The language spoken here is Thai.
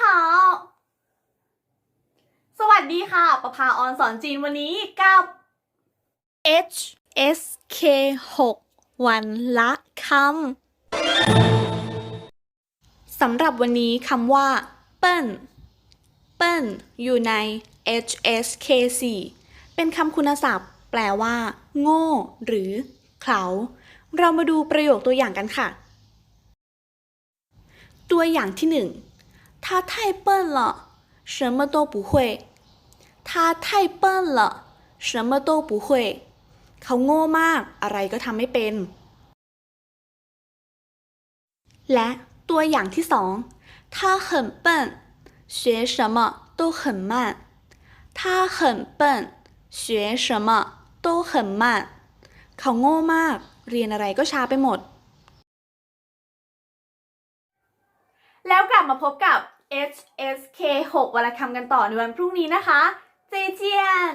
好สวัสดีค่ะ ประภาออนสอนจีนวันนี้กับ H S K 6 วันละคำสำหรับวันนี้คำว่า เปิ้น เปิ้น อยู่ใน H S K 4เป็นคำคุณศัพท์ แปลว่า โง่ หรือเขาเรามาดูประโยคตัวอย่างกันค่ะ ตัวอย่างที่หนึ่ง 他太笨了什么都不会他太笨了什么都不会เขาโง่มาก อะไรก็ทำไม่เป็น และตัวอย่างที่สอง他很笨学什么都很慢他很笨学什么都很慢เขาโง่มาก เรียนอะไรก็ช้าไปหมด แล้วกลับมาพบกับ HSK 6วรรณคำกันต่อในวันพรุ่งนี้นะคะ เจเจียน